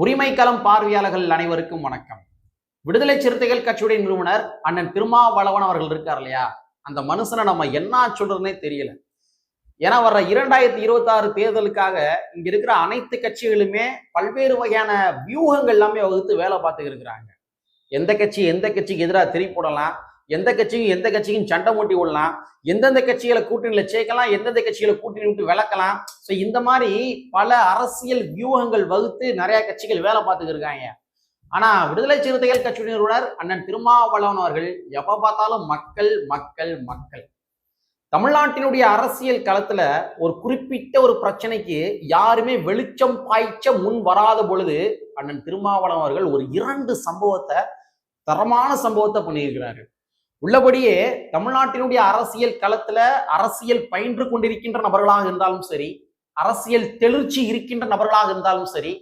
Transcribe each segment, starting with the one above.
உரிமைக்களம் பார்வையாளர்கள் அனைவருக்கும் வணக்கம். விடுதலை சிறுத்தைகள் கட்சியுடைய நிறுவனர் அண்ணன் திருமாவளவன் அவர்கள் இருக்கார் இல்லையா? அந்த மனுஷனை நம்ம என்ன சொல்றதுனே தெரியல. ஏன்னா வர்ற இரண்டாயிரத்தி இருபத்தி ஆறு தேர்தலுக்காக இங்க இருக்கிற அனைத்து கட்சிகளுமே பல்வேறு வகையான வியூகங்கள் எல்லாமே வகுத்து வேலை பார்த்துக்கிருக்கிறாங்க எந்த கட்சி எந்த கட்சிக்கு எதிராக திரி போடலாம்? எந்த கட்சியும் எந்த கட்சியும் சண்டை மூட்டி விடலாம். எந்தெந்த கட்சிகளை கூட்டணியில் சேர்க்கலாம் எந்தெந்த கட்சிகளை கூட்டணி விட்டு விளக்கலாம் ஸோ இந்த மாதிரி பல அரசியல் வியூகங்கள் வகுத்து நிறைய கட்சிகள் வேலை பார்த்துக்கிட்டு இருக்காங்க. ஆனா விடுதலை சிறுத்தைகள் கட்சி நிறுவனர் அண்ணன் திருமாவளவன் அவர்கள் எப்ப பார்த்தாலும் மக்கள் மக்கள் மக்கள். தமிழ்நாட்டினுடைய அரசியல் களத்துல ஒரு குறிப்பிட்ட ஒரு பிரச்சனைக்கு யாருமே வெளிச்சம் பாய்ச்ச முன் வராத பொழுது அண்ணன் திருமாவளவன் அவர்கள் ஒரு இரண்டு சம்பவத்தை தரமான சம்பவத்தை பண்ணியிருக்கிறாரு. உள்ளபடியே தமிழ்நாட்டினுடைய அரசியல் களத்துல அரசியல் பயின்று கொண்டிருக்கின்ற நபர்களாக இருந்தாலும் சரி அரசியல் தெளிர்ச்சி இருக்கின்ற நபர்களாக இருந்தாலும் சரி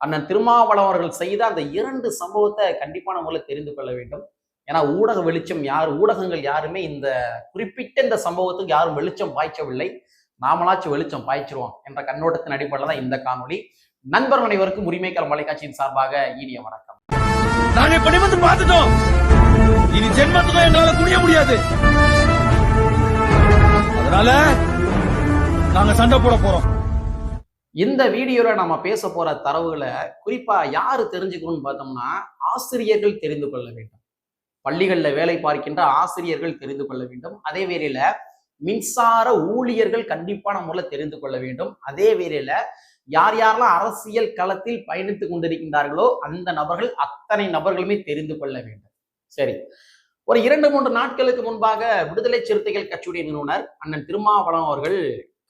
அண்ணன் திருமாவளவன் அவர்கள் செய்த அந்த இரண்டு சம்பவத்தை கண்டிப்பா நம்மள தெரிந்து கொள்ள வேண்டும். ஏன்னா ஊடக வெளிச்சம் யார் ஊடகங்கள் யாருமே இந்த குறிப்பிட்ட இந்த சம்பவத்துக்கு யாரும் வெளிச்சம் பாய்ச்சவில்லை. நாமளாச்சும் வெளிச்சம் பாய்ச்சிருவோம் என்ற கண்ணோட்டத்தின் அடிப்படையில் தான் இந்த காணொளி. நண்பர் அனைவருக்கும் உரிமைக்கால மலைக்காட்சியின் சார்பாக இனிய வணக்கம். நாங்க இப்ப பார்த்துட்டோம். இனி ஜென்மத்துக்கும் எங்களால குனிய முடியாது. அதனால நாங்க சண்டை போட போறோம். இந்த வீடியோல நம்ம பேச போற தரவுகளை குறிப்பா யாரு தெரிஞ்சுக்கணும்னு பார்த்தோம்னா ஆசிரியர்கள் தெரிந்து கொள்ள வேண்டும். பள்ளிகள்ல வேலை பார்க்கின்ற ஆசிரியர்கள் தெரிந்து கொள்ள வேண்டும். அதே வேளையில மின்சார ஊழியர்கள் கண்டிப்பான முறையில் தெரிந்து கொள்ள வேண்டும். அதே வேளையில யார் யாரெல்லாம் அரசியல் களத்தில் பயணித்துக் கொண்டிருக்கின்றார்களோ அந்த நபர்கள் அத்தனை நபர்களுமே தெரிந்து கொள்ள வேண்டும். சரி. ஒரு இரண்டு மூன்று நாட்களுக்கு முன்பாக விடுதலை சிறுத்தைகள் கட்சியுடைய நிறுவனர் அண்ணன் திருமாவளம் அவர்கள்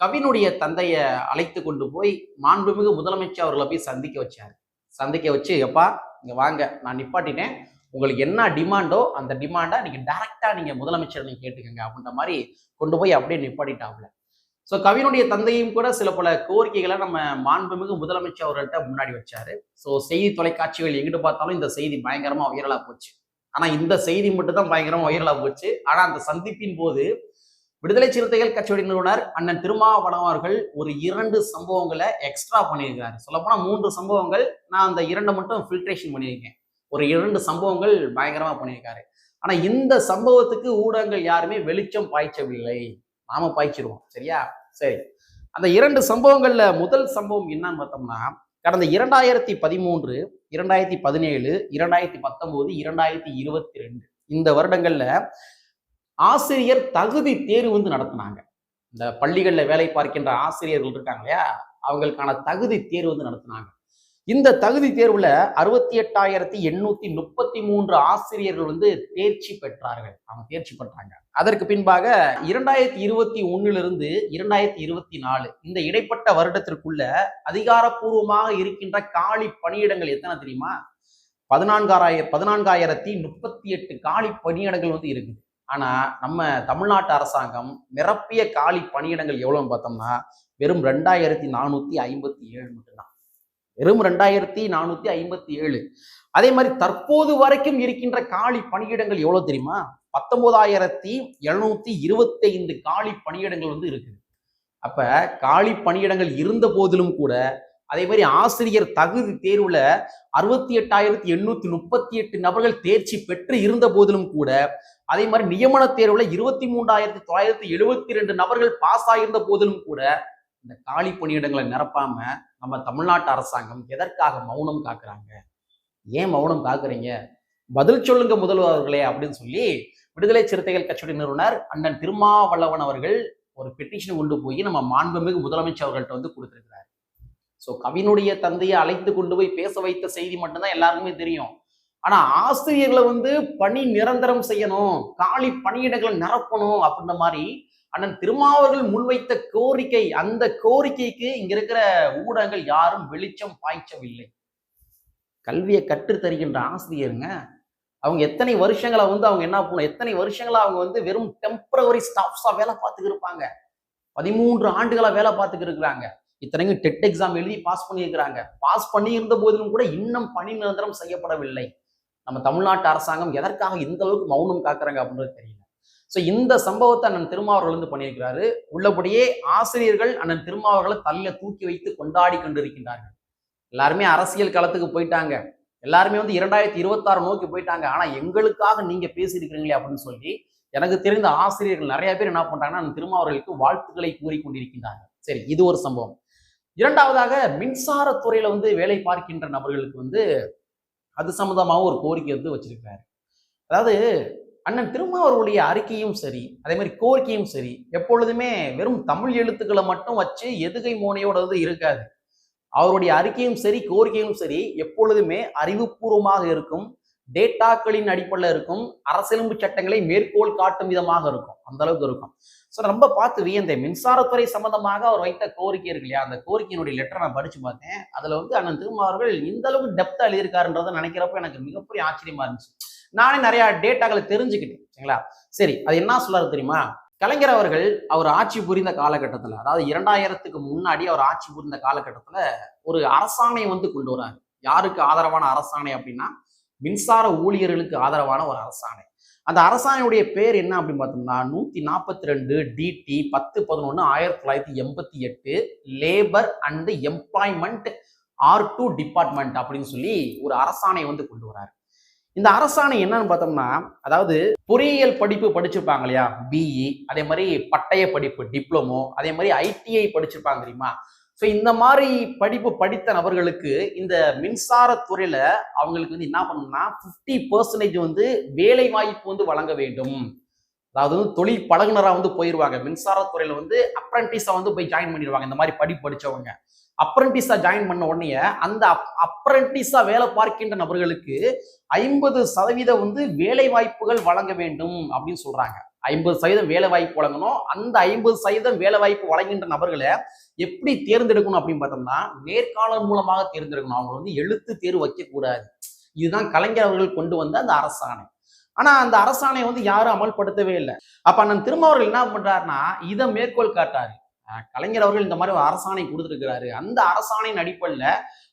கவினுடைய தந்தைய அழைத்து கொண்டு போய் மாண்புமிகு முதலமைச்சர் அவர்களை போய் சந்திக்க வச்சார். சந்திக்க வச்சு எப்பா இங்க வாங்க நான் நிப்பாட்டினேன் உங்களுக்கு என்ன டிமாண்டோ அந்த டிமாண்டை நீங்க டைரக்டா நீங்க முதலமைச்சர் நீங்க கேட்டுக்கங்க அப்படின்ற மாதிரி கொண்டு போய் அப்படியே நிப்பாட்டிட்டாப்ல ஸோ கவினுடைய தந்தையும் கூட சில பல கோரிக்கைகளை நம்ம மாண்புமிகு முதலமைச்சர் அவர்கள்ட்ட முன்னாடி வச்சாரு. ஸோ செய்தி தொலைக்காட்சிகள் எங்கிட்டு பார்த்தாலும் இந்த செய்தி பயங்கரமா வைரலா போச்சு. ஆனா இந்த செய்தி மட்டும் தான் பயங்கரமா வைரலா போச்சு. ஆனா அந்த சந்திப்பின் போது விடுதலை சிறுத்தைகள் கட்சியுடைய நிறுவனர் அண்ணன் திருமாவளவன் அவர்கள் ஒரு இரண்டு சம்பவங்களை எக்ஸ்ட்ரா பண்ணியிருக்காரு சொல்லப்போனா மூன்று சம்பவங்கள் நான் அந்த இரண்டை மட்டும் ஃபில்ட்ரேஷன் பண்ணியிருக்கேன். ஒரு இரண்டு சம்பவங்கள் பயங்கரமா பண்ணியிருக்காரு. ஆனா இந்த சம்பவத்துக்கு ஊடகங்கள் யாருமே வெளிச்சம் பாய்ச்சவில்லை. நாம பாய்ச்சிருவோம். சரியா? சரி. அந்த இரண்டு சம்பவங்கள்ல முதல் சம்பவம் என்னன்னு பார்த்தோம்னா கடந்த இரண்டாயிரத்தி பதிமூன்று இரண்டாயிரத்தி பதினேழு இரண்டாயிரத்தி பத்தொன்பது இரண்டாயிரத்தி இருபத்தி ரெண்டு. இந்த வருடங்கள்ல ஆசிரியர் தகுதி தேர்வு வந்து நடத்தினாங்க. இந்த பள்ளிகளில் வேலை பார்க்கின்ற ஆசிரியர்கள் இருக்காங்க இல்லையா? அவங்களுக்கான தகுதி தேர்வு வந்து நடத்தினாங்க. இந்த தகுதி தேர்வுல அறுபத்தி எட்டாயிரத்தி எண்ணூத்தி முப்பத்தி மூன்று ஆசிரியர்கள் வந்து தேர்ச்சி பெற்றார்கள். அவங்க தேர்ச்சி பெற்றாங்க. அதற்கு பின்பாக இரண்டாயிரத்தி இருபத்தி ஒன்னிலிருந்து இரண்டாயிரத்தி இருபத்தி நாலு இந்த இடைப்பட்ட வருடத்திற்குள்ள அதிகாரப்பூர்வமாக இருக்கின்ற காலி பணியிடங்கள் எத்தனை தெரியுமா? பதினான்காயிர பதினான்காயிரத்தி முப்பத்தி எட்டு காலி பணியிடங்கள் வந்து இருக்குது. ஆனா நம்ம தமிழ்நாட்டு அரசாங்கம் நிரப்பிய காலி பணியிடங்கள் எவ்வளவுன்னு பார்த்தோம்னா வெறும் ரெண்டாயிரத்தி நானூத்தி ஐம்பத்தி ஏழு மட்டும்தான். வெறும் ரெண்டாயிரத்தி நானூற்றி ஐம்பத்தி ஏழு. அதே மாதிரி தற்போது வரைக்கும் இருக்கின்ற காலி பணியிடங்கள் எவ்வளவு தெரியுமா? பத்தொன்பதாயிரத்தி எழுநூத்தி இருபத்தைந்து காலி பணியிடங்கள் வந்து இருக்குது. அப்ப காலி பணியிடங்கள் இருந்த போதிலும் கூட அதே மாதிரி ஆசிரியர் தகுதி தேர்வுல அறுபத்தி எட்டாயிரத்தி எண்ணூத்தி முப்பத்தி எட்டு நபர்கள் தேர்ச்சி பெற்று இருந்த போதிலும் கூட அதே மாதிரி நியமன தேர்வுல இருபத்தி மூன்றாயிரத்தி தொள்ளாயிரத்தி எழுபத்தி ரெண்டு நபர்கள் பாஸ் ஆகியிருந்த போதிலும் கூட இந்த காலி பணியிடங்களை நிரப்பாம நம்ம தமிழ்நாட்டு அரசாங்கம் எதற்காக மௌனம் காக்குறாங்க? ஏன் மௌனம் காக்குறீங்க? பதில் சொல்லுங்க முதல்வர்களே அப்படின்னு சொல்லி விடுதலை சிறுத்தைகள் கட்சியுடைய நிறுவனர் அண்ணன் திருமாவளவன் அவர்கள் ஒரு பெட்டிஷன் கொண்டு போய் நம்ம மாண்புமிகு முதலமைச்சர் அவர்கள்ட்ட வந்து கொடுத்துருக்கிறார். ஸோ கவினுடைய தந்தையை அழைத்து கொண்டு போய் பேச வைத்த செய்தி மட்டும்தான் எல்லாருக்குமே தெரியும். ஆனா ஆசிரியர்களை வந்து பணி நிரந்தரம் செய்யணும் காலி பணியிடங்களை நிரப்பணும் அப்படின்ற மாதிரி அண்ணன் திருமாவர்கள் முன்வைத்த கோரிக்கை அந்த கோரிக்கைக்கு இங்க இருக்கிற ஊடகங்கள் யாரும் வெளிச்சம் பாய்ச்சவில்லை. கல்வியை கற்றுத் தருகின்ற ஆசிரியருங்க அவங்க எத்தனை வருஷங்களை வந்து அவங்க என்ன பண்ணணும்? எத்தனை வருஷங்களா அவங்க வந்து வெறும் டெம்பரவரி ஸ்டாஃப்ஸா வேலை பார்த்துக்கிட்டு இருப்பாங்க. பதிமூன்று ஆண்டுகளா வேலை பார்த்துக்கிட்டு இருக்கிறாங்க. இத்தனைக்கும் டெட் எக்ஸாம் எழுதி பாஸ் பண்ணியிருக்கிறாங்க. பாஸ் பண்ணி இருந்த போதிலும் கூட இன்னும் பணி நிரந்தரம் செய்யப்படவில்லை. நம்ம தமிழ்நாட்டு அரசாங்கம் எதற்காக இந்த அளவுக்கு மௌனம் காக்குறாங்க அப்படின்றது தெரியல. ஸோ இந்த சம்பவத்தை அண்ணன் திருமாவர்கள் வந்து பண்ணியிருக்கிறாரு. உள்ளபடியே ஆசிரியர்கள் அண்ணன் திருமாவர்களை தலையில தூக்கி வைத்து கொண்டாடி கொண்டிருக்கின்றார்கள். எல்லாருமே அரசியல் களத்துக்கு போயிட்டாங்க. எல்லாருமே வந்து இரண்டாயிரத்தி இருபத்தாறு நோக்கி போயிட்டாங்க. ஆனா எங்களுக்காக நீங்க பேசியிருக்கிறீங்களே அப்படின்னு சொல்லி எனக்கு தெரிந்த ஆசிரியர்கள் நிறைய பேர் என்ன பண்றாங்கன்னா அந்த திருமாவர்களுக்கு வாழ்த்துக்களை கூறிக்கொண்டிருக்கின்றாங்க சரி இது ஒரு சம்பவம். இரண்டாவதாக மின்சாரத்துறையில வந்து வேலை பார்க்கின்ற நபர்களுக்கு வந்து அது சம்மந்தமாகவும் ஒரு கோரிக்கை வந்து வச்சிருக்கிறாரு. அதாவது அண்ணன் திருமாவர்களுடைய அறிக்கையும் சரி அதே மாதிரி கோரிக்கையும் சரி எப்பொழுதுமே வெறும் தமிழ் எழுத்துக்களை மட்டும் வச்சு எதுகை மோனையோடது இருக்காது. அவருடைய அறிக்கையும் சரி கோரிக்கையும் சரி எப்பொழுதுமே அறிவுபூர்வமாக இருக்கும் டேட்டாக்களின் அடிப்படையில் இருக்கும் அரசியலமைப்பு சட்டங்களை மேற்கோள் காட்டும் விதமாக இருக்கும் அந்த அளவுக்கு இருக்கும். ஸோ ரொம்ப பார்த்து வியந்த மின்சாரத்துறை சம்பந்தமாக அவர் வைத்த கோரிக்கை இருக்கு இல்லையா? அந்த கோரிக்கையினுடைய லெட்டரை நான் படிச்சு பார்த்தேன். அதுல வந்து அண்ணன் திருமா அவர்கள் இந்த அளவுக்கு டெப்த் எழுதியிருக்காருன்றதை நினைக்கிறப்ப எனக்கு மிகப்பெரிய ஆச்சரியமா இருந்துச்சு. நானே நிறைய டேட்டாக்களை தெரிஞ்சுக்கிட்டேன் சரிங்களா? சரி அது என்ன சொல்லாரு தெரியுமா? கலைஞர் அவர்கள் அவர் ஆட்சி புரிந்த காலகட்டத்தில் அதாவது இரண்டாயிரத்துக்கு முன்னாடி அவர் ஆட்சி புரிந்த காலகட்டத்தில் ஒரு அரசாணை வந்து கொண்டு வராரு. யாருக்கு ஆதரவான அரசாணை அப்படின்னா மின்சார ஊழியர்களுக்கு ஆதரவான ஒரு அரசாணை. அந்த அரசாணையுடைய பேர் என்ன அப்படின்னு பார்த்தோம்னா நூத்தி நாற்பத்தி ரெண்டு டிடி பத்து பதினொன்று ஆயிரத்தி தொள்ளாயிரத்தி எண்பத்தி எட்டு labour and employment R two department அப்படின்னு சொல்லி ஒரு அரசாணை வந்து கொண்டு வராரு. இந்த அரசாணை என்னன்னு பார்த்தோம்னா அதாவது பொறியியல் படிப்பு படிச்சிருப்பாங்க இல்லையா? பிஇ அதே மாதிரி பட்டய படிப்பு டிப்ளமோ அதே மாதிரி ஐடிஐ படிச்சிருப்பாங்க தெரியுமா? ஸோ இந்த மாதிரி படிப்பு படித்த நபர்களுக்கு இந்த மின்சாரத்துறையில அவங்களுக்கு வந்து என்ன பண்ணணும்னா ஃபிஃப்டி பர்சன்டேஜ் வந்து வேலை வாய்ப்பு வந்து வழங்க வேண்டும். அதாவது வந்து தொழில் பழகுனரா வந்து போயிடுவாங்க மின்சாரத்துறையில் வந்து அப்ரண்டிஸாக வந்து போய் ஜாயின் பண்ணிடுவாங்க. இந்த மாதிரி படி படிச்சவங்க. அப்ரண்டிஸாக ஜாயின் பண்ண உடனே அந்த அப்ரண்டிஸாக வேலை பார்க்கின்ற நபர்களுக்கு ஐம்பது சதவீதம் வந்து வேலை வாய்ப்புகள் வழங்க வேண்டும் அப்படின்னு சொல்றாங்க. ஐம்பது சதவீதம் வேலை வாய்ப்பு வழங்கணும். அந்த ஐம்பது சதவீதம் வேலை வாய்ப்பு வழங்குகின்ற நபர்களை எப்படி தேர்ந்தெடுக்கணும் அப்படின்னு பார்த்தோம்னா நேர்காணல் மூலமாக தேர்ந்தெடுக்கணும். அவங்க வந்து எழுத்து தேர்வு வைக்கக்கூடாது. இதுதான் கலைஞர் அவர்கள் கொண்டு வந்த அந்த அரசாணை. ஆனால் அந்த அரசாணை வந்து யாரும் அமல்படுத்தவே இல்லை. அப்போ அண்ணன் திருமாவர்கள் என்ன பண்ணுறாருன்னா இதை மேற்கோள் காட்டாரு. கலைஞர் அவர்கள் இந்த மாதிரி ஒரு அரசாணை கொடுத்துருக்கிறாரு. அந்த அரசாணையின் அடிப்படையில்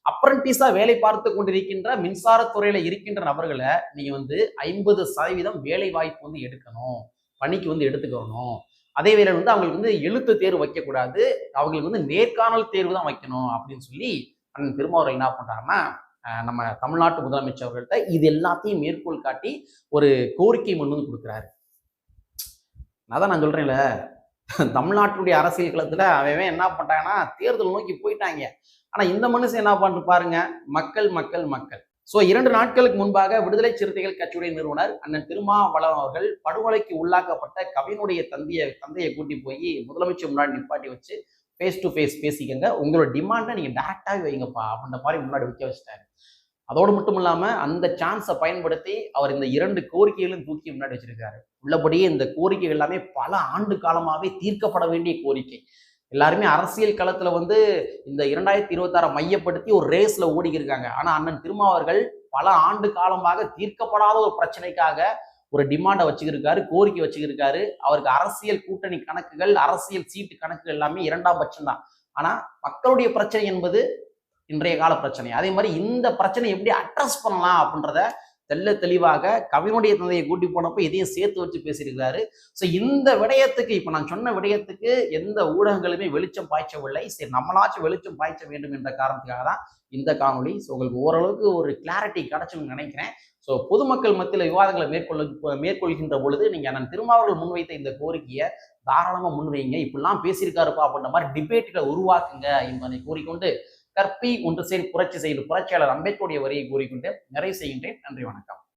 அப்ரண்டிஸா வேலை பார்த்து கொண்டிருக்கின்ற மின்சாரத்துறையில இருக்கின்ற நபர்களை நீங்க வந்து ஐம்பது சதவீதம் வேலை வாய்ப்பு வந்து எடுக்கணும். பணிக்கு வந்து எடுத்துக்கணும். அதே வேளை வந்து அவங்களுக்கு வந்து எழுத்து தேர்வு வைக்கக்கூடாது. அவங்களுக்கு வந்து நேர்காணல் தேர்வு தான் வைக்கணும் அப்படின்னு சொல்லி அண்ணன் திருமாவர்கள் என்ன பண்றாருன்னா நம்ம தமிழ்நாட்டு முதலமைச்சர் அவர்கள்ட்ட இது எல்லாத்தையும் மேற்கோள் காட்டி ஒரு கோரிக்கை முன் வந்து கொடுக்குறாரு. அதான் நான் சொல்றேன்ல தமிழ்நாட்டுடைய அரசியல் களத்தில் அவன் என்ன பண்ணிட்டாங்கன்னா தேர்தல் நோக்கி போயிட்டாங்க. ஆனா இந்த மனுஷன் என்ன பண்ணிட்டு பாருங்க மக்கள் மக்கள் மக்கள். சோ இரண்டு நாட்களுக்கு முன்பாக விடுதலை சிறுத்தைகள் கட்சியுடைய நிறுவனர் அண்ணன் திருமாவளவன் அவர்கள் படுகொலைக்கு உள்ளாக்கப்பட்ட கவினுடைய தந்தையை தந்தையை கூட்டி போய் முதலமைச்சர் முன்னாடி நிப்பாட்டி வச்சு ஃபேஸ் டு ஃபேஸ் பேசிக்கங்க. உங்களோட டிமாண்டை நீங்கள் டேரெக்டாகவே வைங்கப்பா. அப்படின்ற மாதிரி முன்னாடி வைக்க வச்சுட்டாரு. அதோடு மட்டும் இல்லாமல் அந்த சான்ஸை பயன்படுத்தி அவர் இந்த இரண்டு கோரிக்கைகளும் தூக்கி முன்னாடி வச்சிருக்காரு. உள்ளபடியே இந்த கோரிக்கை எல்லாமே பல ஆண்டு காலமாகவே தீர்க்கப்பட வேண்டிய கோரிக்கை. எல்லாருமே அரசியல் களத்துல வந்து இந்த இரண்டாயிரத்தி இருபத்தாறை மையப்படுத்தி ஒரு ரேஸ்ல ஓடிக்கிருக்காங்க. ஆனால் ஆனா அண்ணன் திருமாவர்கள் பல ஆண்டு காலமாக தீர்க்கப்படாத ஒரு பிரச்சனைக்காக ஒரு டிமாண்டை வச்சுக்கிருக்காரு கோரிக்கை வச்சுக்கிருக்காரு. அவருக்கு அரசியல் கூட்டணி கணக்குகள் அரசியல் சீட்டு கணக்குகள் எல்லாமே இரண்டாம் பட்சம் தான் ஆனால் மக்களுடைய பிரச்சனை என்பது இன்றைய கால பிரச்சனை. அதே மாதிரி இந்த பிரச்சனை எப்படி அட்ரஸ் பண்ணலாம் அப்படின்றத தெல்ல தெளிவாக கவினுடைய தந்தையை கூட்டி போனப்போ இதையும் சேர்த்து வச்சு பேசியிருக்கிறாரு. ஸோ இந்த விடயத்துக்கு இப்போ நான் சொன்ன விடயத்துக்கு எந்த ஊடகங்களுமே வெளிச்சம் பாய்ச்சவில்லை. சரி நம்மளாச்சும் வெளிச்சம் பாய்ச்ச வேண்டும் என்ற காரணத்துக்காக தான் இந்த காணொலி ஸோ உங்களுக்கு ஓரளவுக்கு ஒரு கிளாரிட்டி கிடைச்சுன்னு நினைக்கிறேன். ஸோ பொதுமக்கள் மத்தியில் விவாதங்களை மேற்கொள்ள மேற்கொள்கின்ற பொழுது நீங்கள் நான் திருமாவர்கள் முன்வைத்த இந்த கோரிக்கையை தாராளமாக முன்வைங்க. இப்படிலாம் பேசியிருக்காருப்பா அப்படின்ற மாதிரி டிபேட்டில் உருவாக்குங்க என்பதை கூறிக்கொண்டு கற்பி ஒன்று சேர் புரட்சி செய்து புரட்சியாளர் அம்பேத்கருடைய வரியை கூறிக்கொண்டு நிறைவு செய்கின்றேன். நன்றி வணக்கம்.